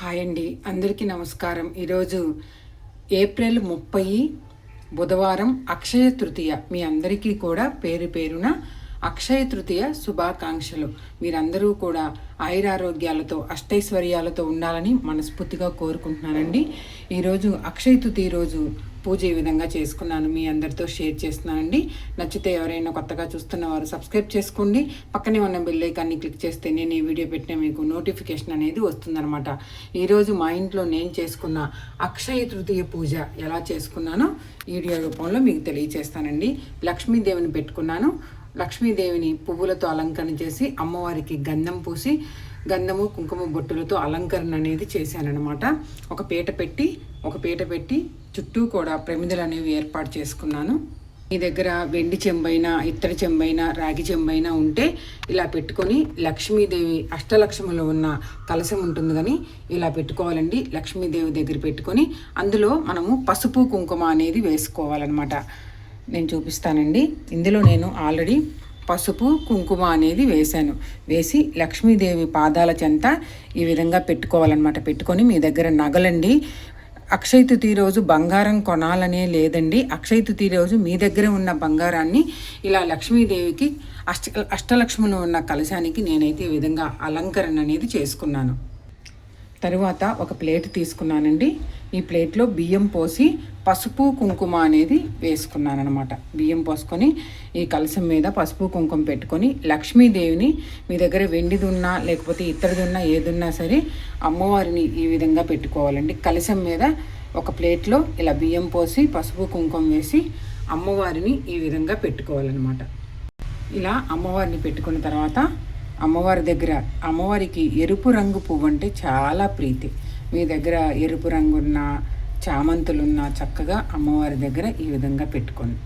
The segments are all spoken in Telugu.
హాయ్ అండి. అందరికీ నమస్కారం. ఈరోజు ఏప్రిల్ ముప్పై బుధవారం అక్షయ తృతీయ మీ అందరికీ కూడా పేరు పేరున అక్షయ తృతీయ శుభాకాంక్షలు. మీరందరూ కూడా ఆయురారోగ్యాలతో అష్టైశ్వర్యాలతో ఉండాలని మనస్ఫూర్తిగా కోరుకుంటున్నానండి. ఈరోజు అక్షయ తృతీయ రోజు పూజ ఈ విధంగా చేసుకున్నాను. మీ అందరితో షేర్ చేస్తున్నానండి. నచ్చితే ఎవరైనా కొత్తగా చూస్తున్న వారు సబ్స్క్రైబ్ చేసుకోండి. పక్కనే ఉన్న బెల్ ఐకాన్ని క్లిక్ చేస్తే నేను ఈ వీడియో పెట్టిన మీకు నోటిఫికేషన్ అనేది వస్తుందన్నమాట. ఈరోజు మా ఇంట్లో నేను చేసుకున్న అక్షయ తృతీయ పూజ ఎలా చేసుకున్నానో వీడియో రూపంలో మీకు తెలియచేస్తానండి. లక్ష్మీదేవిని పెట్టుకున్నాను. లక్ష్మీదేవిని పువ్వులతో అలంకరణ చేసి అమ్మవారికి గంధం పూసి గంధము కుంకుమ బొట్టులతో అలంకరణ అనేది చేశానన్నమాట. ఒక పీట పెట్టి ఒక పీట పెట్టి చుట్టూ కూడా ప్రమిదలు అనేవి ఏర్పాటు చేసుకున్నాను. మీ దగ్గర వెండి చెంబైనా ఇత్తడి చెంబైనా రాగి చెంబైనా ఉంటే ఇలా పెట్టుకొని లక్ష్మీదేవి అష్టలక్ష్ములు ఉన్న కలశం ఉంటుంది కానీ ఇలా పెట్టుకోవాలండి. లక్ష్మీదేవి దగ్గర పెట్టుకొని అందులో మనము పసుపు కుంకుమ అనేది వేసుకోవాలన్నమాట. నేను చూపిస్తానండి. ఇందులో నేను ఆల్రెడీ పసుపు కుంకుమ అనేది వేశాను. వేసి లక్ష్మీదేవి పాదాల చెంత ఈ విధంగా పెట్టుకోవాలన్నమాట. పెట్టుకొని మీ దగ్గర నగలండి. అక్షయ తృతి రోజు బంగారం కొనాలనే లేదండి. అక్షయ తృతీయ రోజు మీ దగ్గర ఉన్న బంగారాన్ని ఇలా లక్ష్మీదేవికి అష్ట అష్టలక్ష్మిని ఉన్న కలశానికి నేనైతే ఈ విధంగా అలంకరణ అనేది చేసుకున్నాను. తరువాత ఒక ప్లేట్ తీసుకున్నానండి. ఈ ప్లేట్లో బియ్యం పోసి పసుపు కుంకుమ అనేది వేసుకున్నానమాట అనమాట బియ్యం పోసుకొని ఈ కలసం మీద పసుపు కుంకుమ పెట్టుకొని లక్ష్మీదేవిని మీ దగ్గర వెండిది ఉన్నా లేకపోతే ఇత్తడిది ఉన్నా ఏదున్నా సరే అమ్మవారిని ఈ విధంగా పెట్టుకోవాలండి. కలసం మీద ఒక ప్లేట్లో ఇలా బియ్యం పోసి పసుపు కుంకుమ వేసి అమ్మవారిని ఈ విధంగా పెట్టుకోవాలన్నమాట. ఇలా అమ్మవారిని పెట్టుకున్న తర్వాత అమ్మవారి దగ్గర అమ్మవారికి ఎరుపు రంగు పువ్వు అంటే చాలా ప్రీతి. మీ దగ్గర ఎరుపు రంగున్న చామంతులున్న చక్కగా అమ్మవారి దగ్గర ఈ విధంగా పెట్టుకోండి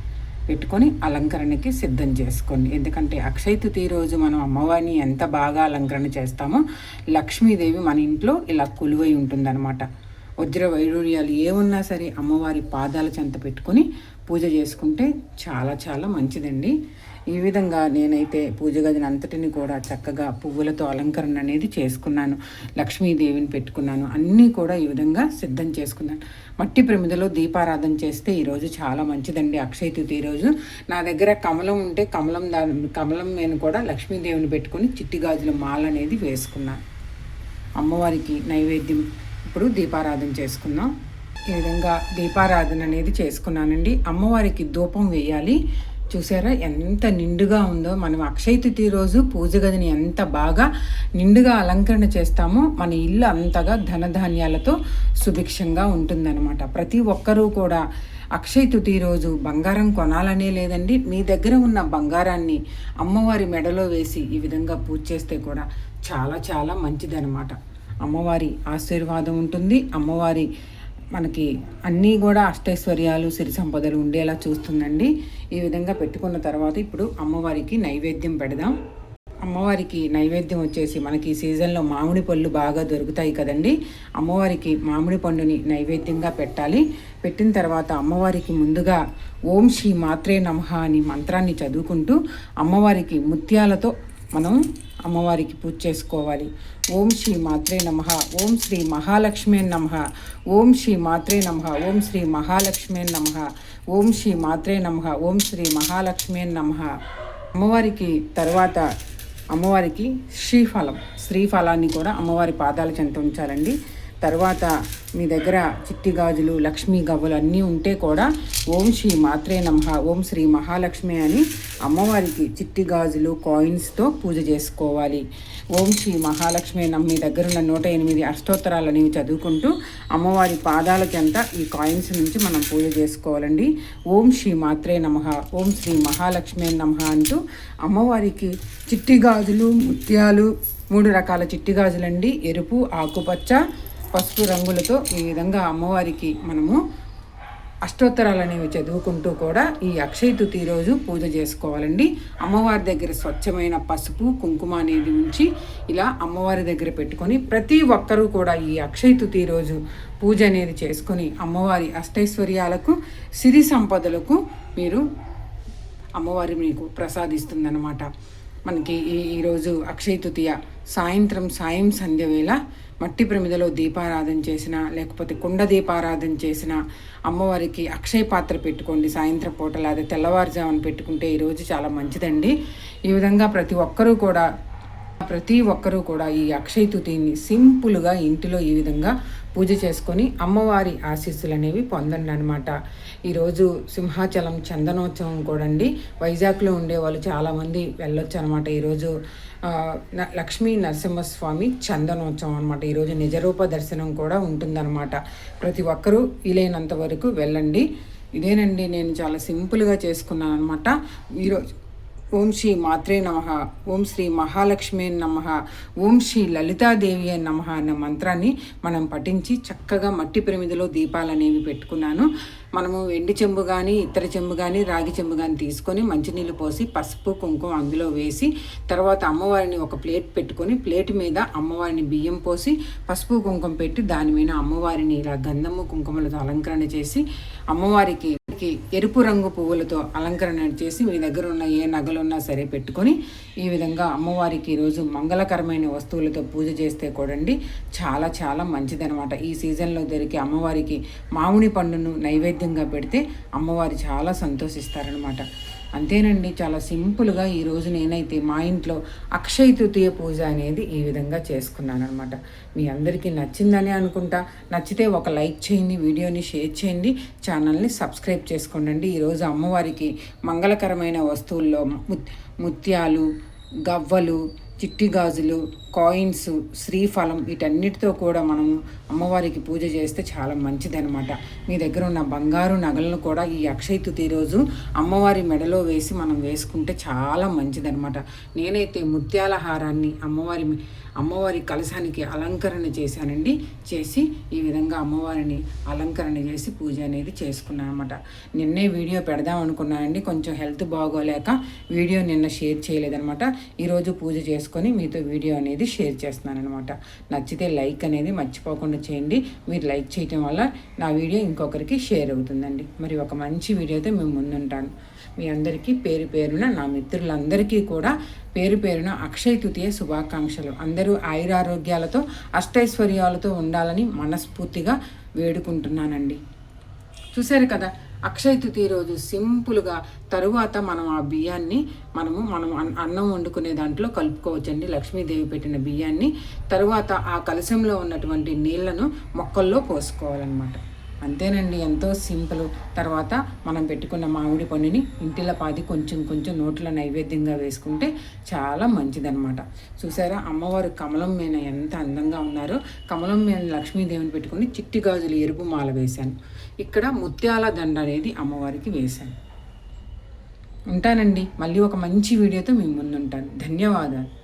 పెట్టుకొని అలంకరణకి సిద్ధం చేసుకోండి. ఎందుకంటే అక్షయ తృతి రోజు మనం అమ్మవారిని ఎంత బాగా అలంకరణ చేస్తామో లక్ష్మీదేవి మన ఇంట్లో ఇలా కొలువై ఉంటుందన్నమాట. వజ్ర వైడూర్యాలు ఏమున్నా సరే అమ్మవారి పాదాల చెంత పెట్టుకొని పూజ చేసుకుంటే చాలా చాలా మంచిదండి. ఈ విధంగా నేనైతే పూజ గదిని అంతటిని కూడా చక్కగా పువ్వులతో అలంకరణ అనేది చేసుకున్నాను. లక్ష్మీదేవిని పెట్టుకున్నాను. అన్నీ కూడా ఈ విధంగా సిద్ధం చేసుకున్నాను. మట్టి ప్రమిదలో దీపారాధన చేస్తే ఈరోజు చాలా మంచిదండి. అక్షయ తృతీయ రోజు నా దగ్గర కమలం ఉంటే కమలం దా కమలం నేను కూడా లక్ష్మీదేవిని పెట్టుకుని చిట్టి గాజుల మాల అనేది వేసుకున్నాను. అమ్మవారికి నైవేద్యం ఇప్పుడు దీపారాధన చేసుకుందాం. ఈ విధంగా దీపారాధన అనేది చేసుకున్నానండి. అమ్మవారికి ధూపం వేయాలి. చూసారా ఎంత నిండుగా ఉందో. మనం అక్షయ తిథి రోజు పూజ గదిని ఎంత బాగా నిండుగా అలంకరణ చేస్తామో మన ఇల్లు అంతగా ధనధాన్యాలతో సుభిక్షంగా ఉంటుందన్నమాట. ప్రతి ఒక్కరూ కూడా అక్షయ తృతీయ రోజు బంగారం కొనాలనే లేదండి. మీ దగ్గర ఉన్న బంగారాన్ని అమ్మవారి మెడలో వేసి ఈ విధంగా పూజ చేస్తే కూడా చాలా చాలా మంచిదన్నమాట. అమ్మవారి ఆశీర్వాదం ఉంటుంది. అమ్మవారి మనకి అన్నీ కూడా అష్టైశ్వర్యాలు సిరి సంపదలు ఉండేలా చూస్తుందండి. ఈ విధంగా పెట్టుకున్న తర్వాత ఇప్పుడు అమ్మవారికి నైవేద్యం పెడదాం. అమ్మవారికి నైవేద్యం వచ్చేసి మనకి ఈ సీజన్లో మామిడి పళ్ళు బాగా దొరుకుతాయి కదండి. అమ్మవారికి మామిడి పండుని నైవేద్యంగా పెట్టాలి. పెట్టిన తర్వాత అమ్మవారికి ముందుగా ఓం శ్రీ మాత్రే నమః అని మంత్రాన్ని చదువుకుంటూ అమ్మవారికి ముత్యాలతో మనం అమ్మవారికి పూజ చేసుకోవాలి. ఓం శ్రీ మాత్రే నమ. ఓం శ్రీ మహాలక్ష్మే నమ. ఓం శ్రీ మాత్రే నమ. ఓం శ్రీ మహాలక్ష్మే నమ. ఓం శ్రీ మాత్రే నమ. ఓం శ్రీ మహాలక్ష్మే నమ. అమ్మవారికి తర్వాత అమ్మవారికి శ్రీఫలం. శ్రీఫలాన్ని కూడా అమ్మవారి పాదాల చెంత ఉంచాలండి. తర్వాత మీ దగ్గర చిట్టి గాజులు లక్ష్మీ గవ్వలు అన్నీ ఉంటే కూడా ఓం శ్రీ మాత్రే నమ ఓం శ్రీ మహాలక్ష్మి అని అమ్మవారికి చిట్టి గాజులు కాయిన్స్తో పూజ చేసుకోవాలి. ఓం శ్రీ మహాలక్ష్మి నమ్మ మీ దగ్గర ఉన్న నూట ఎనిమిది అష్టోత్తరాలు అనేవి చదువుకుంటూ అమ్మవారి పాదాల చెంత ఈ కాయిన్స్ నుంచి మనం పూజ చేసుకోవాలండి. ఓం శ్రీ మాత్రే నమ ఓం శ్రీ మహాలక్ష్మి నమ అంటూ అమ్మవారికి చిట్టి గాజులు ముత్యాలు మూడు రకాల చిట్టి గాజులండి. ఎరుపు ఆకుపచ్చ పసుపు రంగులతో ఈ విధంగా అమ్మవారికి మనము అష్టోత్తరాలు అనేవి చదువుకుంటూ కూడా ఈ అక్షయ తృతీయ రోజు పూజ చేసుకోవాలండి. అమ్మవారి దగ్గర స్వచ్ఛమైన పసుపు కుంకుమ అనేది ఉంచి ఇలా అమ్మవారి దగ్గర పెట్టుకొని ప్రతి ఒక్కరూ కూడా ఈ అక్షయ తృతి రోజు పూజ అనేది చేసుకొని అమ్మవారి అష్టైశ్వర్యాలకు సిరి సంపదలకు మీరు అమ్మవారి మీకు ప్రసాదిస్తుందన్నమాట. మనకి ఈ ఈరోజు అక్షయ తృతీయ సాయంత్రం సాయం సంధ్య వేళ మట్టి ప్రమిదలో దీపారాధన చేసిన లేకపోతే కుండ దీపారాధన చేసిన అమ్మవారికి అక్షయ పాత్ర పెట్టుకోండి సాయంత్రం పూట లేదా తెల్లవారుజామున పెట్టుకుంటే ఈరోజు చాలా మంచిదండి. ఈ విధంగా ప్రతి ఒక్కరూ కూడా ప్రతి ఒక్కరూ కూడా ఈ అక్షయ తృతీయని సింపుల్గా ఇంటిలో ఈ విధంగా పూజ చేసుకొని అమ్మవారి ఆశీస్సులు అనేవి పొందండి అనమాట ఈరోజు సింహాచలం చందనోత్సవం కూడా అండి వైజాగ్లో ఉండే వాళ్ళు చాలామంది వెళ్ళొచ్చు అనమాట ఈరోజు లక్ష్మీ నరసింహస్వామి చందనోత్సవం అనమాట ఈరోజు నిజరూప దర్శనం కూడా ఉంటుందన్నమాట. ప్రతి ఒక్కరూ వీలైనంత వరకు వెళ్ళండి. ఇదేనండి నేను చాలా సింపుల్గా చేసుకున్నాను అనమాట ఈరోజు ఓం శ్రీ మాత్రే నమ ఓం శ్రీ మహాలక్ష్మి నమ ఓం శ్రీ లలితాదేవి అని నమ అన్న మంత్రాన్ని మనం పఠించి చక్కగా మట్టి ప్రమిదిలో దీపాలు అనేవి పెట్టుకున్నాను. మనము వెండి చెంబు కానీ ఇతర చెంబు కానీ రాగి చెంబు కానీ తీసుకొని మంచినీళ్ళు పోసి పసుపు కుంకుమ అందులో వేసి తర్వాత అమ్మవారిని ఒక ప్లేట్ పెట్టుకొని ప్లేట్ మీద అమ్మవారిని బియ్యం పోసి పసుపు కుంకుమ పెట్టి దాని మీద అమ్మవారిని ఇలా గంధము కుంకుమలతో అలంకరణ చేసి అమ్మవారికి ఎరుపు రంగు పువ్వులతో అలంకరణ చేసి మీ దగ్గర ఉన్న ఏ నగలున్నా సరే పెట్టుకొని ఈ విధంగా అమ్మవారికి ఈరోజు మంగళకరమైన వస్తువులతో పూజ చేస్తే కూడండి చాలా చాలా మంచిదనమాట ఈ సీజన్లో దొరికే అమ్మవారికి మామిడి పండును నైవేద్యంగా పెడితే అమ్మవారు చాలా సంతోషిస్తారనమాట అంతేనండి చాలా సింపుల్గా ఈరోజు నేనైతే మా ఇంట్లో అక్షయ తృతీయ పూజ అనేది ఈ విధంగా చేసుకున్నాను అనమాట మీ అందరికీ నచ్చిందని అనుకుంటా. నచ్చితే ఒక లైక్ చేయండి వీడియోని షేర్ చేయండి ఛానల్ని సబ్స్క్రైబ్ చేసుకోండి ఈరోజు అమ్మవారికి మంగళకరమైన వస్తువుల్లో ముత్- ముత్యాలు గవ్వలు చిట్టి గాజులు కాయిన్స్ శ్రీఫలం వీటన్నిటితో కూడా మనము అమ్మవారికి పూజ చేస్తే చాలా మంచిదనమాట మీ దగ్గర ఉన్న బంగారు నగలను కూడా ఈ అక్షయ తృతీయ రోజు అమ్మవారి మెడలో వేసి మనం వేసుకుంటే చాలా మంచిదనమాట నేనైతే ముత్యాల హారాన్ని అమ్మవారి అమ్మవారి కలశానికి అలంకరణ చేశానండి. చేసి ఈ విధంగా అమ్మవారిని అలంకరణ చేసి పూజ అనేది చేసుకున్నాను అనమాట నిన్నే వీడియో పెడదాం అనుకున్నానండి. కొంచెం హెల్త్ బాగోలేక వీడియో నిన్న షేర్ చేయలేదనమాట ఈరోజు పూజ చేసుకొని మీతో వీడియో అనేది షేర్ చేస్తున్నాను అనమాట నచ్చితే లైక్ అనేది మర్చిపోకుండా చేయండి. మీరు లైక్ చేయటం వల్ల నా వీడియో ఇంకొకరికి షేర్ అవుతుందండి. మరి ఒక మంచి వీడియోతో మేము ముందుంటాను. మీ అందరికీ పేరు పేరున నా మిత్రులందరికీ కూడా పేరు పేరున అక్షయ తృతీయ శుభాకాంక్షలు. అందరూ ఆయురారోగ్యాలతో అష్టైశ్వర్యాలతో ఉండాలని మనస్ఫూర్తిగా వేడుకుంటున్నానండి. చూశారు కదా అక్షయ తృతీయ రోజు సింపుల్గా తరువాత మనం ఆ బియ్యాన్ని మనము మనం అన్నం వండుకునే దాంట్లో కలుపుకోవచ్చండి. లక్ష్మీదేవి పెట్టిన బియ్యాన్ని తరువాత ఆ కలశంలో ఉన్నటువంటి నీళ్ళను మొక్కల్లో పోసుకోవాలన్నమాట. అంతేనండి ఎంతో సింపుల్. తర్వాత మనం పెట్టుకున్న మామిడి పండుని ఇంటిలో పాది కొంచెం కొంచెం నోట్లో నైవేద్యంగా వేసుకుంటే చాలా మంచిదన్నమాట. చూసారా అమ్మవారు కమలం మీద ఎంత అందంగా ఉన్నారో. కమలం మీద లక్ష్మీదేవిని పెట్టుకుని చిట్టి గాజులు ఎరుపు మాల వేశాను. ఇక్కడ ముత్యాల దండ అనేది అమ్మవారికి వేశాను. ఉంటానండి మళ్ళీ ఒక మంచి వీడియోతో మీ ముందుంటాను. ధన్యవాదాలు.